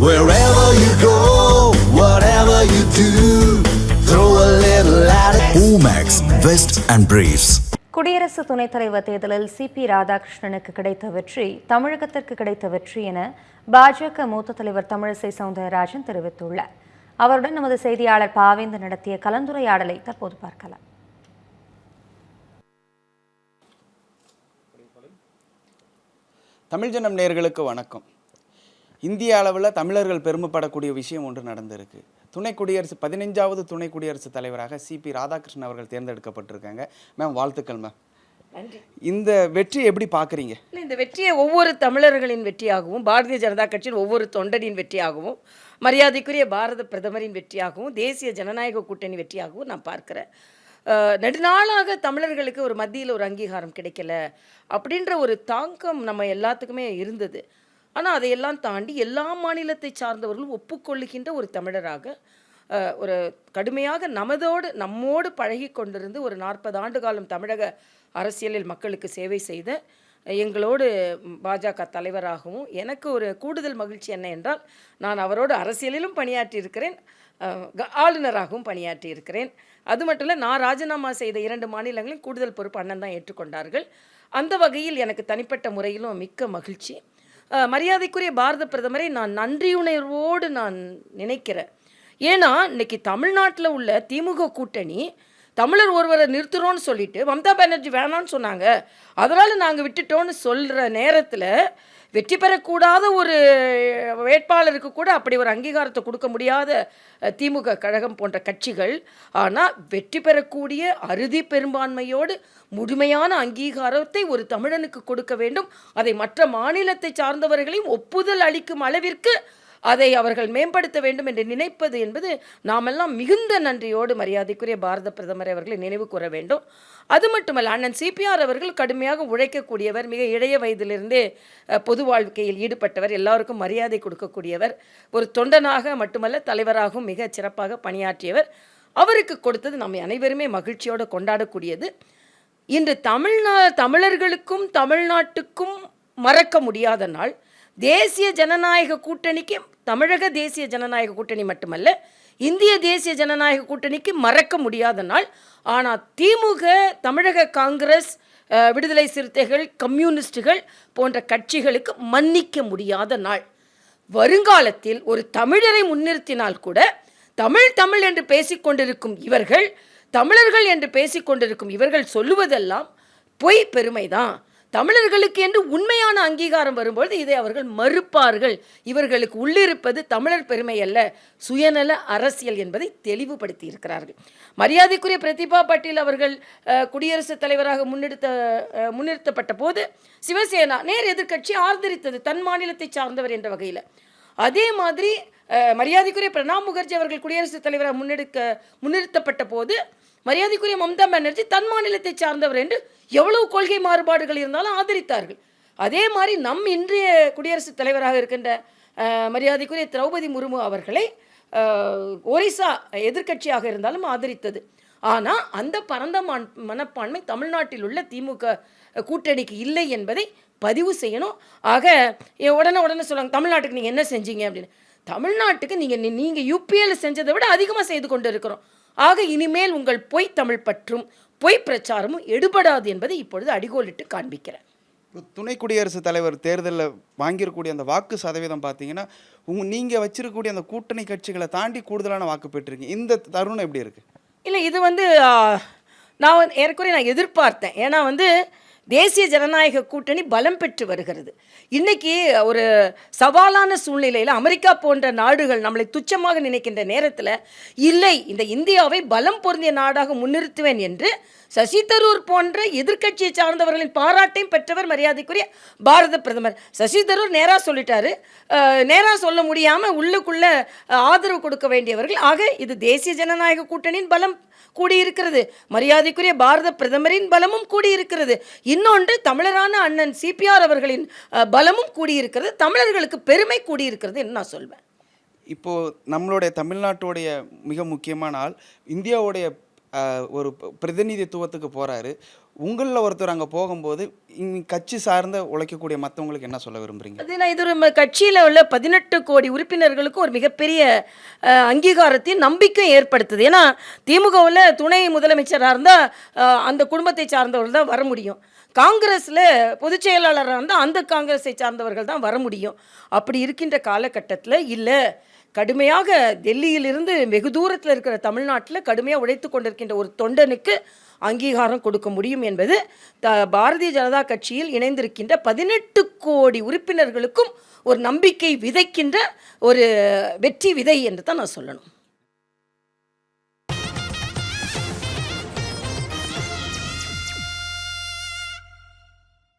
Wherever you go, whatever you do, throw a little at it. Omax, Vest and Briefs. குடியரசு துணைத் தலைவர் தேர்தலில் CP ராதாகிருஷ்ணனுக்கு கிடைத்த வெற்றி தமிழகத்திற்கு கிடைத்த வெற்றி என பாஜக மூத்த தலைவர் தமிழிசை சவுந்தரராஜன் தெரிவித்துள்ளார் அவருடன் நமது செய்தியாளர் பாவேந்து நடத்திய கலந்துரையாடலை தற்போது பார்க்கலாம் தமிழ் ஜனம் நேயர்களுக்கு வணக்கம் இந்திய அளவில் தமிழர்கள் பெருமைப்படக்கூடிய விஷயம் ஒன்று நடந்திருக்கு. துணை குடியரசு பதினைஞ்சாவது துணை குடியரசுத் தலைவராக சிபி ராதாகிருஷ்ணன் அவர்கள் தேர்ந்தெடுக்கப்பட்டிருக்காங்க. மேம் வாழ்த்துக்கள் மேம். இந்த வெற்றி எப்படி பார்க்குறீங்க? இல்லை இந்த வெற்றியை ஒவ்வொரு தமிழர்களின் வெற்றியாகவும் பாரதிய ஜனதா கட்சியின் ஒவ்வொரு தொண்டனின் வெற்றியாகவும் மரியாதைக்குரிய பாரத பிரதமரின் வெற்றியாகவும் தேசிய ஜனநாயக கூட்டணி வெற்றியாகவும் நான் பார்க்கிறேன். நெடுநாளாக தமிழர்களுக்கு ஒரு மத்தியில் ஒரு அங்கீகாரம் கிடைக்கல அப்படின்ற ஒரு தாக்கம் நம்ம எல்லாத்துக்குமே இருந்தது. ஆனால் அதையெல்லாம் தாண்டி எல்லா மாநிலத்தை சார்ந்தவர்களும் ஒப்புக்கொள்ளுகின்ற ஒரு தமிழராக ஒரு கடுமையாக நமதோடு நம்மோடு பழகி கொண்டிருந்து ஒரு நாற்பது ஆண்டு காலம் தமிழக அரசியலில் மக்களுக்கு சேவை செய்த எங்களோடு பாஜக தலைவராகவும் எனக்கு ஒரு கூடுதல் மகிழ்ச்சி என்ன என்றால் நான் அவரோடு அரசியலிலும் பணியாற்றி இருக்கிறேன் க- ஆளுநராகவும் பணியாற்றி இருக்கிறேன் அது மட்டும் இல்லை நான் ராஜினாமா செய்த இரண்டு மாநிலங்களில் கூடுதல் பொறுப்பு அண்ணன் தான் ஏற்றுக்கொண்டார்கள். அந்த வகையில் எனக்கு தனிப்பட்ட முறையிலும் மிக்க மகிழ்ச்சி. மரியாதைக்குரிய பாரத பிரதமரை நான் நன்றியுணர்வோடு நான் நினைக்கிறேன். ஏன்னா இன்னைக்கு தமிழ்நாட்டில் உள்ள திமுக கூட்டணி தமிழர் ஒருவரை நிறுத்துகிறோன்னு சொல்லிட்டு மம்தா பானர்ஜி வேணாம்னு சொன்னாங்க. அதனால் நாங்கள் விட்டுட்டோம்னு சொல்கிற நேரத்தில் வெற்றி பெறக்கூடாத ஒரு வேட்பாளருக்கு கூட அப்படி ஒரு அங்கீகாரத்தை கொடுக்க முடியாத திமுக கழகம் போன்ற கட்சிகள். ஆனால் வெற்றி பெறக்கூடிய அறுதி பெரும்பான்மையோடு முழுமையான அங்கீகாரத்தை ஒரு தமிழனுக்கு கொடுக்க வேண்டும். அதை மற்ற மாநிலத்தை சார்ந்தவர்களையும் ஒப்புதல் அளிக்கும் அளவிற்கு அதை அவர்கள் மேம்படுத்த வேண்டும் என்று நினைப்பது என்பது நாமெல்லாம் மிகுந்த நன்றியோடு மரியாதைக்குரிய பாரத பிரதமர் அவர்களை நினைவு கூற வேண்டும். அது மட்டுமல்ல அண்ணன் சிபிஆர் அவர்கள் கடுமையாக உழைக்கக்கூடியவர் மிக இளைய வயதிலிருந்தே பொது வாழ்க்கையில் ஈடுபட்டவர் எல்லாருக்கும் மரியாதை கொடுக்கக்கூடியவர் ஒரு தொண்டனாக மட்டுமல்ல தலைவராகவும் மிக சிறப்பாக பணியாற்றியவர். அவருக்கு கொடுத்தது நம்ம அனைவருமே மகிழ்ச்சியோடு கொண்டாடக்கூடியது. இன்று தமிழ்நா தமிழர்களுக்கும் தமிழ்நாட்டுக்கும் மறக்க முடியாத நாள். தேசிய ஜனநாயக கூட்டணிக்கு தமிழக தேசிய ஜனநாயக கூட்டணி மட்டுமல்ல இந்திய தேசிய ஜனநாயக கூட்டணிக்கு மறக்க முடியாத நாள். ஆனால் திமுக தமிழக காங்கிரஸ் விடுதலை சிறுத்தைகள் கம்யூனிஸ்டுகள் போன்ற கட்சிகளுக்கு மன்னிக்க முடியாத நாள். வருங்காலத்தில் ஒரு தமிழரை முன்னிறுத்தினால் கூட தமிழ் தமிழ் என்று பேசிக்கொண்டிருக்கும் இவர்கள் தமிழர்கள் என்று பேசிக்கொண்டிருக்கும் இவர்கள் சொல்லுவதெல்லாம் பொய் பெருமைதான். தமிழர்களுக்கு என்று உண்மையான அங்கீகாரம் வரும்பொழுது இதை அவர்கள் மறுப்பார்கள். இவர்களுக்கு உள்ளிருப்பது தமிழர் பெருமை அல்ல சுயநல அரசியல் என்பதை தெளிவுபடுத்தி இருக்கிறார்கள் மரியாதைக்குரிய பிரதிபா பாட்டீல் அவர்கள் குடியரசுத் தலைவராக முன்னெடுத்த முன்னிறுத்தப்பட்ட போது சிவசேனா நேர் எதிர்க்கட்சி ஆதரித்தது தன் மாநிலத்தை சார்ந்தவர் என்ற வகையில். அதே மாதிரி மரியாதைக்குரிய பிரணாப் முகர்ஜி அவர்கள் குடியரசுத் தலைவராக முன்னெடுக்க முன்னிறுத்தப்பட்ட போது மரியாதைக்குரிய மம்தா பானர்ஜி தன் மாநிலத்தை சார்ந்தவர் என்று எவ்வளவு கொள்கை மாறுபாடுகள் இருந்தாலும் ஆதரித்தார்கள். அதே மாதிரி நம் இன்றைய குடியரசுத் தலைவராக இருக்கின்ற மரியாதைக்குரிய திரௌபதி முர்மு அவர்களை ஒரிசா எதிர்க்கட்சியாக இருந்தாலும் ஆதரித்தது. ஆனால் அந்த பரந்த மனப்பான்மை தமிழ்நாட்டில் உள்ள திமுக கூட்டணிக்கு இல்லை என்பதை பதிவு செய்யணும். ஆக உடனே உடனே சொல்லுவாங்க தமிழ்நாட்டுக்கு நீங்கள் என்ன செஞ்சீங்க? அப்படின்னு. தமிழ்நாட்டுக்கு நீங்கள் நீங்கள் யூபிஎல் செஞ்சதை விட அதிகமாக செய்து கொண்டு இருக்கிறோம். ஆக இனிமேல் உங்கள் பொய் தமிழ் பற்றும் பொய் பிரச்சாரமும் எடுபடாது என்பதை இப்பொழுது அடிகோலிட்டு காண்பிக்கிறேன். துணை குடியரசுத் தலைவர் தேர்தலில் வாங்கியிருக்கக்கூடிய அந்த வாக்கு சதவீதம் பார்த்தீங்கன்னா உங்க நீங்கள் வச்சிருக்கக்கூடிய அந்த கூட்டணி கட்சிகளை தாண்டி கூடுதலான வாக்கு பெற்றிருக்கீங்க. இந்த தருணம் எப்படி இருக்குது இல்லை இது வந்து நான் ஏறக்குறைய நான் எதிர்பார்த்தேன். ஏன்னா வந்து தேசிய ஜனநாயக கூட்டணி பலம் பெற்று வருகிறது. இன்னைக்கு ஒரு சவாலான சூழ்நிலையில் அமெரிக்கா போன்ற நாடுகள் நம்மளை துச்சமாக நினைக்கின்ற நேரத்தில் இல்லை இந்த இந்தியாவை பலம் பொருந்திய நாடாக முன்னிறுத்துவேன் என்று சசி தரூர் போன்ற எதிர்க்கட்சியை சார்ந்தவர்களின் பாராட்டையும் பெற்றவர் மரியாதைக்குரிய பாரத பிரதமர். சசி தரூர் நேராக சொல்லிட்டாரு. நேராக சொல்ல முடியாமல் உள்ளுக்குள்ள ஆதரவு கொடுக்க வேண்டியவர்கள். ஆக இது தேசிய ஜனநாயக கூட்டணியின் பலம் கூடியிருக்கிறது. மரியாதைக்குரிய பாரத பிரதமரின் பலமும் கூடியிருக்கிறது. இன்னொன்று தமிழரான அண்ணன் சிபிஆர் அவர்களின் பலமும் கூடியிருக்கிறது. தமிழர்களுக்கு பெருமை கூடியிருக்கிறது என்று நான் சொல்வேன். இப்போது நம்மளுடைய தமிழ்நாட்டுடைய மிக முக்கியமான ஆள் இந்தியாவுடைய ஒரு பிரதிநிதித்துவத்துக்கு போகிறாரு உங்களில் ஒருத்தர் அங்கே போகும்போது கட்சி சார்ந்த உழைக்கக்கூடிய மற்றவங்களுக்கு என்ன சொல்ல விரும்புறீங்க? அது நான் இது ஒரு கட்சியில் உள்ள பதினெட்டு கோடி உறுப்பினர்களுக்கு ஒரு மிகப்பெரிய அங்கீகாரத்தையும் நம்பிக்கை ஏற்படுத்துது. ஏன்னா திமுகவில் துணை முதலமைச்சராக இருந்தால் அந்த குடும்பத்தை சார்ந்தவர்கள் தான் வர முடியும். காங்கிரஸில் பொதுச் செயலாளராக இருந்தால் அந்த காங்கிரஸை சார்ந்தவர்கள் தான் வர முடியும். அப்படி இருக்கின்ற காலகட்டத்தில் இல்லை. கடுமையாக டெல்லியிலிருந்து வெகு தூரத்தில் இருக்கிற தமிழ்நாட்டில் கடுமையாக உழைத்து கொண்டிருக்கின்ற ஒரு தொண்டனுக்கு அங்கீகாரம் கொடுக்க முடியும் என்பது த பாரதிய ஜனதா கட்சியில் இணைந்திருக்கின்ற பதினெட்டு கோடி உறுப்பினர்களுக்கும் ஒரு நம்பிக்கை விதைக்கின்ற ஒரு வெற்றி விதை என்று தான் நான் சொல்லணும்.